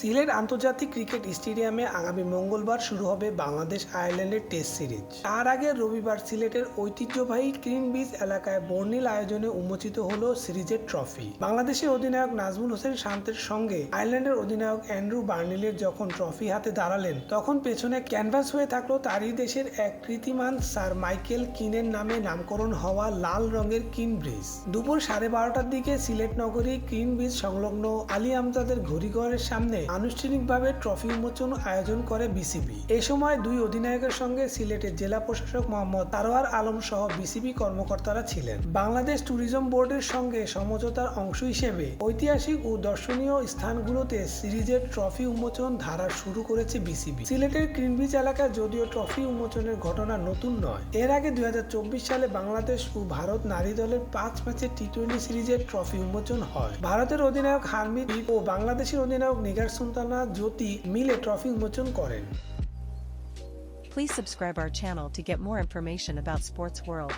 সিলেট আন্তর্জাতিক ক্রিকেট স্টেডিয়ামে আগামী মঙ্গলবার শুরু হবে বাংলাদেশ আয়ারল্যান্ডের টেস্ট সিরিজ। তার আগে রবিবার সিলেটের ঐতিহ্যবাহী ক্রিন বিচ এলাকায় বর্ণিল আয়োজনে উন্মোচিত হল সিরিজের ট্রফি। বাংলাদেশের অধিনায়ক নাজমুল হোসেন শান্তের সঙ্গে আয়ারল্যান্ডের অধিনায়ক অ্যান্ড্রু বার্নিলের যখন ট্রফি হাতে দাঁড়ালেন, তখন পেছনে ক্যানভাস হয়ে থাকল তারই দেশের এক কৃতিমান স্যার মাইকেল কিনের নামে নামকরণ হওয়া লাল রঙের কিন ব্রিজ। দুপুর সাড়ে বারোটার দিকে সিলেট নগরী ক্রিন ব্রিজ সংলগ্ন আলী আমজাদের ঘড়িঘরের সামনে আনুষ্ঠানিকভাবে ট্রফি উন্মোচন আয়োজন করে বিসিবি। এ সময় দুই অধিনায়কের সঙ্গে সিলেটের জেলা প্রশাসক মোহাম্মদ তারোয়ার আলম সহ বিসিবি কর্মকর্তারা ছিলেন। বাংলাদেশ ট্যুরিজম বোর্ডের সঙ্গে সমঝোতার অংশ হিসেবে ঐতিহাসিক ও দর্শনীয় স্থানগুলোতে সিরিজের ট্রফি উন্মোচন ধারা শুরু করেছে বিসিবি। সিলেটের ক্রিনব্রিজ এলাকায় যদিও ট্রফি উন্মোচনের ঘটনা নতুন নয়, এর আগে দুই হাজার চব্বিশ সালে বাংলাদেশ ও ভারত নারী দলের পাঁচ ম্যাচের টি টোয়েন্টি সিরিজের ট্রফি উন্মোচন হয়। ভারতের অধিনায়ক হারমিত ও বাংলাদেশের অধিনায়ক নিগার সুলতানা জ্যোতি মিলে ট্রফি উন্মোচন করেন Please subscribe our channel to get more information about Sports World.